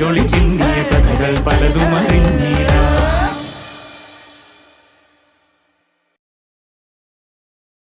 பேரொளி சின்ன